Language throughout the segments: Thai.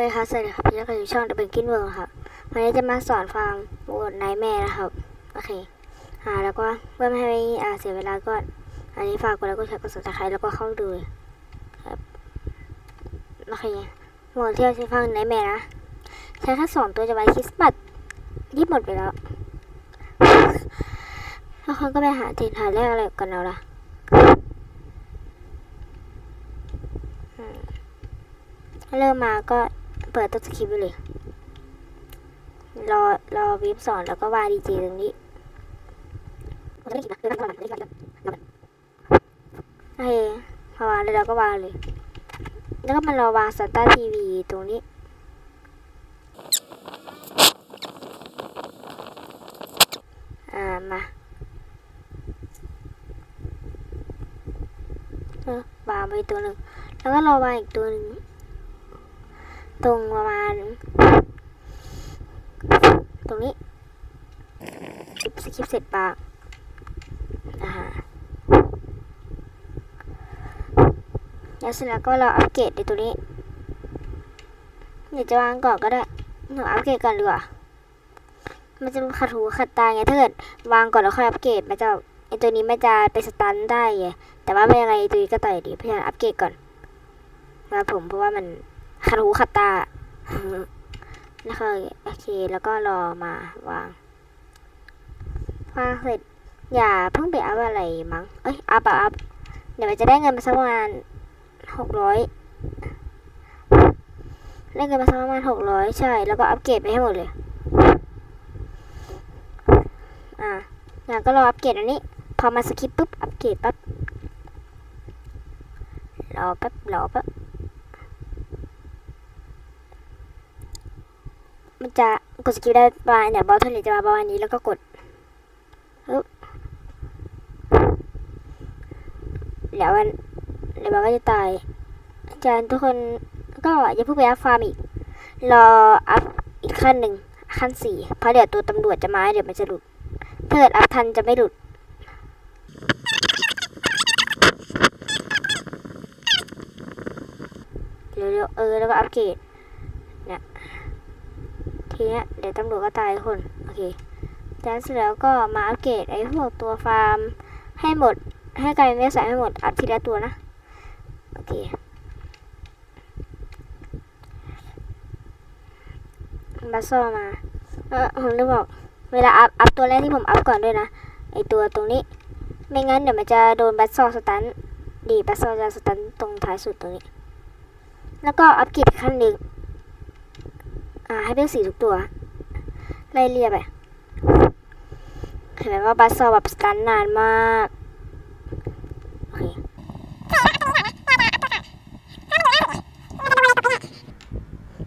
เคค่ะสวัสดีครับพี่ก็อยู่ช่อง The Penguin World ครับวันนี้จะมาสอนฟาร์มโบดไนแม่นะครับโอเคอ่าแล้วก็เพื่อไม่ให้อ่าเสียเวลาก็ อันนี้ฝากกดไลค์กดแชร์กด subscribe แล้วก็เข้าดูครับโอเคหมดเที่เราใช้ฟังไนแม่นะใช้แค่สองตัวจะไว้คริสต์มาสที่หมดไปแล้วแล้วคนก็ไปหาถิ่นหาแรกอะไรกันแล้วล่ะเริ่มมาก็ เปิดตัวสคริปต์ไปเลย รอรอวิบสอนแล้วก็วาดีเจตรงนี้โอเคพอวางแล้วเราก็วางเลย แล้วก็มารอวางสตาร์ทีวีตรงนี้อ่ามาเออวางไปตัวหนึ่งแล้วก็รอวางอีกตัวหนึ่ง ตรงประมาณ ตรงนี้คลิปสคริปเสร็จปากอ่าฮะแล้วเสร็จแล้วก็เราอัปเกรดในตัวนี้เดี๋ยวจะวางก่อนก็ได้หนูอัปเกรดก่อนดีกว่ามันจะขัดหูขัดตาไงถ้าเกิดวางก่อนแล้วค่อยอัปเกรดมันจะไอตัวนี้มันจะไปสตันได้ไงแต่ว่าไม่ยังไงตัวนี้ก็ต่อยดีเพราะฉะนั้นอัปเกรดก่อนมาผมเพราะว่ามัน ขัดหูขัดตานะคะโอเค แล้วก็รอมาวางวางเสร็จอย่าเพิ่งไปอัพอะไรมั้ง เอ้ย อัพอะอัพ เดี๋ยวมันจะได้เงินมาสักประมาณหกร้อยได้เงินมาสักประมาณหกร้อยใช่ แล้วก็อัปเกรดไปให้หมดเลย อ่าอย่างก็รออัปเกรดอันนี้ พอมาสคริปปุ๊บ อัปเกรดปั๊บ รอแป๊บ รอแป๊บ มันจะกดสกิลได้ประมาณเนี่ยบอลเทอร์เลจะมาประมาณนี้แล้วก็กดเดี๋ยวมันเดี๋ยวมันก็จะตายอาจารย์ทุกคนก็อย่าเพิ่งไปอัพฟาร์มอีก รออัพอีกขั้นหนึ่งขั้นสี่เพราะเดี๋ยวตัวตำรวจจะมาเดี๋ยวมันจะหลุดถ้าเกิดอัพทันจะไม่หลุดเร็วๆเออแล้วก็อัปเกรด ทีเนี้ยเดี๋ยวตำรวจก็ตายทุกคน โอเคจากนั้นเสร็จแล้วก็มาอัปเกรดไอ้พวกตัวฟาร์มให้หมด ให้กลายเป็นเวสายให้หมด อัพทีละตัวนะ โอเค บัสซอมา เออผมลืมบอก เวลาอัพ อัพตัวแรกที่ผมอัพก่อนด้วยนะ ไอตัวตรงนี้ ไม่งั้นเดี๋ยวมันจะโดนบัสซอสตัน ดีบัสซอจะสตันตรงท้ายสุดตรงนี้ แล้วก็อัพเกรดขั้นหนึ่ง อ่าให้เป็นสีทุกตัว ไล่เรียบไปเห็นไหมว่าบัสซอแบบสตันนานมากโอเค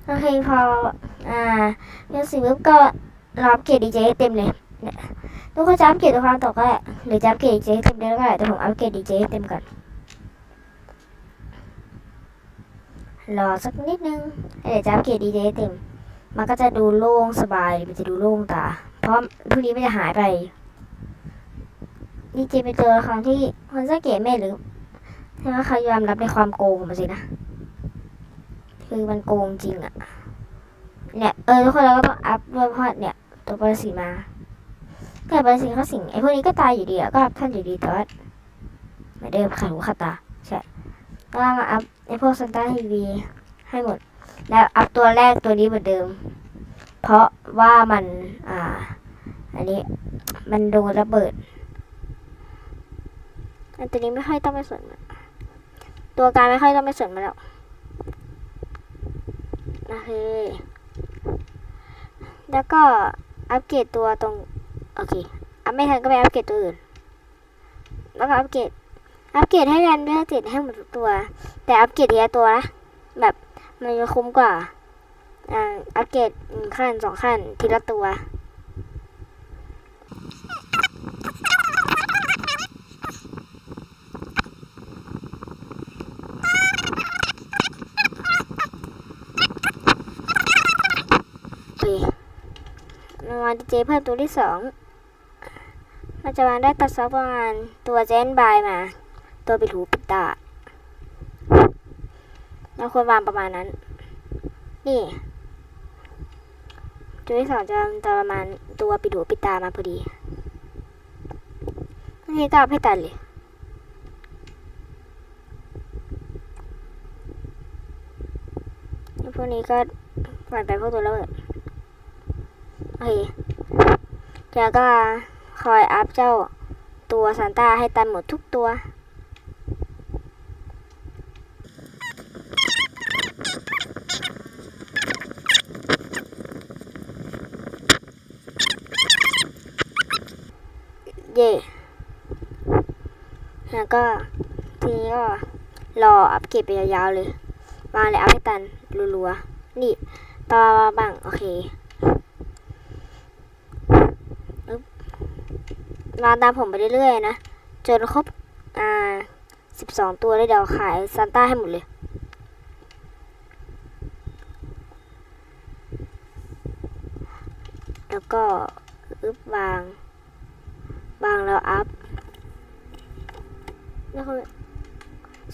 โอเคพออ่าเป็นสีปุ๊บก็รออัปเกรดดีเจให้เต็มเลยเนี่ยทุกคนจะอัปเกรดตัวความตกก็ได้หรือจะอัปเกรดดีเจให้เต็มเลยก็ได้แต่ผมอัปเกรดดีเจให้เต็มก่อนรอสักนิดนึงเดี๋ยวจะอัปเกรดดีเจให้เต็ม มันก็จะดูโล่งสบาย มันจะดูโล่งตา เพราะพวกนี้มันจะหายไปดีเจเป็นตัวละครที่คนสังเกตไม่หรือใช่ไหมเขายอมรับในความโกงของมันสินะ คือมันโกงจริงอะเนี่ย เออทุกคนเราก็ต้องอัพด้วยเพราะเนี่ย ตัวปรสิตมาแต่ปรสิตเขาสิงไอ้พวกนี้ก็ตายอยู่ดีอะก็อัพท่านอยู่ดีแต่ว่าไม่ได้ขัดหูขัดตา ใช่ก็มาอัพไอ้พวกซันต้าทีวีให้หมด แล้วอัพตัวแรกตัวนี้เหมือนเดิม เพราะว่ามันอ่า อันนี้มันโดนระเบิด อันตัวนี้ไม่ค่อยต้องไปสนมันตัวการไม่ค่อยต้องไปสนมันหรอกโอเคแล้วก็อัปเกรดตัวตรงโอเคอัพไม่ทันก็ไปอัปเกรดตัวอื่น แล้วก็อัปเกรดอัปเกรดให้กันเพื่อติดให้หมดทุกตัว แต่อัปเกรดทีละตัวนะแบบ มันจะคุ้มกว่าอ่าอัปเกรดหนึ่งขั้นสองขั้นทีละตัวโอเคมาวางดีเจเพิ่มตัวที่สองมันจะวางได้ตัดซอฟประมาณตัวเจนบายมา ตัวปิดหูปิดตา เราควรวางประมาณนั้น นี่ตัวที่สองจะจะประมาณตัวปิดหูปิดตามาพอดีนี่ก็เอาให้ตันเลยพวกนี้ก็ปล่อยไปพวกตัวระเบิดโอเคแล้วก็คอยอัพเจ้าตัวซานต้าให้ตันหมดทุกตัว เย่แล้วก็ทีนี้ก็รออัปเกรดไปยาวๆเลยวางเลยอัพให้ตันรัวๆ นี่ต่อมาบ้างโอเคอึ๊บวางตามผมไปเรื่อยๆนะ จนครบ อ่าสิบสองตัวแล้เดี๋ยวขายซานต้าให้หมดเลย แล้วก็อึบวาง บางแล้วอัพแล้ว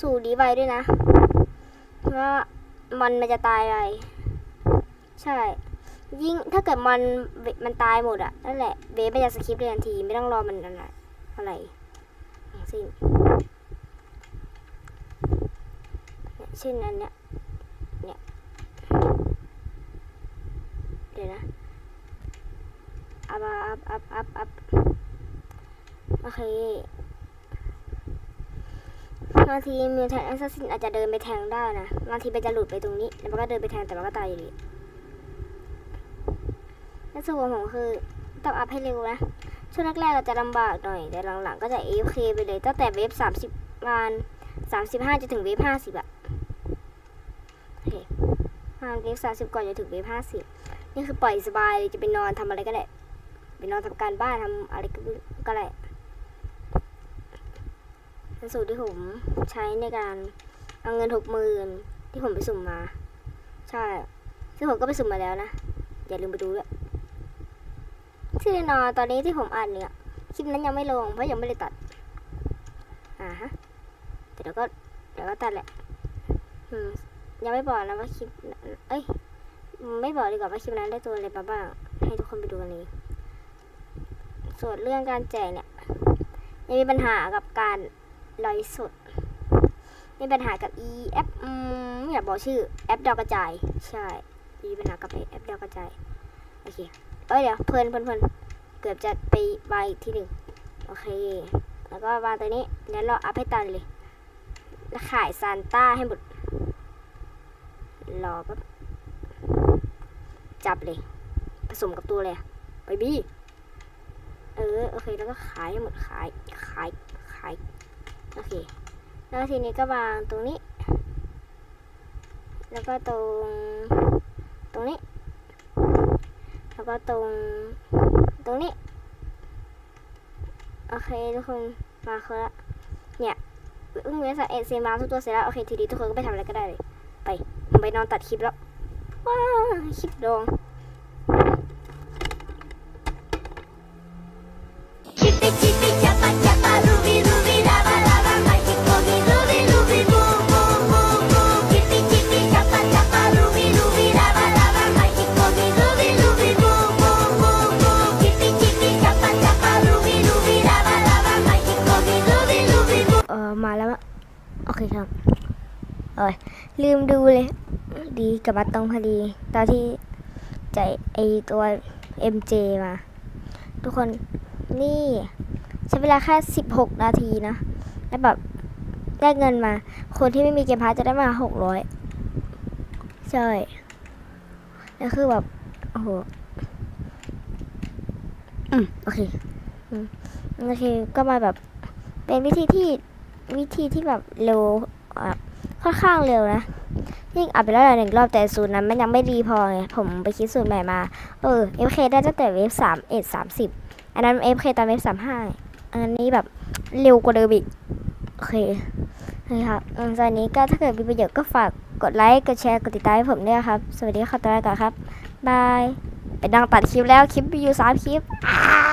สู่ดีไวด้วยนะเพราะว่ามันมันจะตายไปใช่ ยิ่งถ้าเกิดมันมันตายหมดอะนั่นแหละเบสไม่จะสคริปเลยทันทีไม่ต้องรอมันอะไรอะไรทั้งสิ้นเนี่ยเช่นอันเนี้ยเนี่ยเดี๋ยวนะอัพอัพอัพอัพอัพ โอเคบางทีมิวแทนแอสซัสซินอาจจะเดินไปแทงได้นะบางทีมันจะหลุดไปตรงนี้ แล้วมันก็เดินไปแทงแต่มันก็ตายอยู่ดีและส่วนของคือต้องอัพให้เร็วนะ ช่วงแรกๆเราจะลำบากหน่อย แต่หลังๆก็จะ AFK ไปเลย ตั้งแต่เวฟสามสิบวันสามสิบห้าจะถึงเวฟห้าสิบอะโอเคมาเวฟสามสิบก่อนจะถึงเวฟห้าสิบนี่คือปล่อยสบายเลยจะไปนอนทำอะไรก็ได้ ไปนอนทำการบ้านทำอะไรก็ได้ เป็นสูตรที่ผมใช้ในการเอาเงินหกหมื่นที่ผมไปสุ่มมา ใช่ ซึ่งผมก็ไปสุ่มมาแล้วนะ อย่าลืมไปดูด้วยที่แน่นอนตอนนี้ที่ผมอ่านเนี่ย คลิปนั้นยังไม่ลงเพราะยังไม่ได้ตัด อ่าฮะแต่เดี๋ยวก็เดี๋ยวก็ตัดแหละ อืม ยังไม่บอกนะว่าคลิป เอ้ย ไม่บอกดีกว่าว่าคลิปนั้นได้ตัวอะไรมาบ้าง ให้ทุกคนไปดูกันเลยส่วนเรื่องการแจกเนี่ยยังมีปัญหากับการ ไลฟ์สดมีปัญหากับ e แอปอืมไม่อยากบอกชื่อแอปดาวกระจาย ใช่มีปัญหากับแอปดาวกระจายโอเคเอ้ยเดี๋ยวเพลินเพลินเพลินเกือบจะไปวางอีกที่หนึ่งโอเค แล้วก็วางตัวนี้แล้วเราอัพให้ตันเลย แล้วขายซานต้าให้หมดรอแป๊บจับเลย ผสมกับตัวเลยไปบี้เออ โอเค แล้วก็ขายให้หมดขาย ขาย ขาย โอเค แล้วทีนี้ก็วางตรงนี้ แล้วก็ตรง ตรงนี้ แล้วก็ตรง ตรงนี้ โอเคทุกคน มาคือละเนี่ยอึ้งเวสเอเซมาทุกตัวเสร็จแล้ว โอเค ทีนี้ทุกคนก็ไปทำอะไรก็ได้เลย ไป ผมไปนอนตัดคลิปแล้ว ว้า คลิปดอง โอเคครับเอ้ยลืมดูเลย ดีกับมาตรงพอดี ตอนที่ใจายไอตัว MJ มา ทุกคนนี่ใช้เวลาแค่ 16 นาทีนะ แล้วแบบได้เงินมา คนที่ไม่มีเกมพาร์จะได้มา 600 ใช่ แล้วคือแบบ โอ้โห อืม โอเคอืมโอเค ก็มาแบบ เป็นวิธีที่ วิธีที่แบบเร็วค่อนข้างเร็วนะยิ่งอัดไปแล้วหนึ่งรอบแต่สูตรนั้นมันยังไม่ดีพอไงผมไปคิดสูตรใหม่มา เออ FK ได้ตั้งแต่เวฟสามเอ็ดสามสิบอันนั้น FK ตอนเวฟสามห้าอันนี้แบบเร็วกว่าเดิมอีกโอเคนะครับตอนนี้ก็ถ้าเกิดมีประโยชน์ก็ฝากกดไลค์ กดแชร์ กดติดตามให้ผมด้วยครับ สวัสดีค่ะตัวแรกก่อนครับ บาย ไปดังตัดคลิปแล้ว คลิปมีอยู่สามคลิปอ้า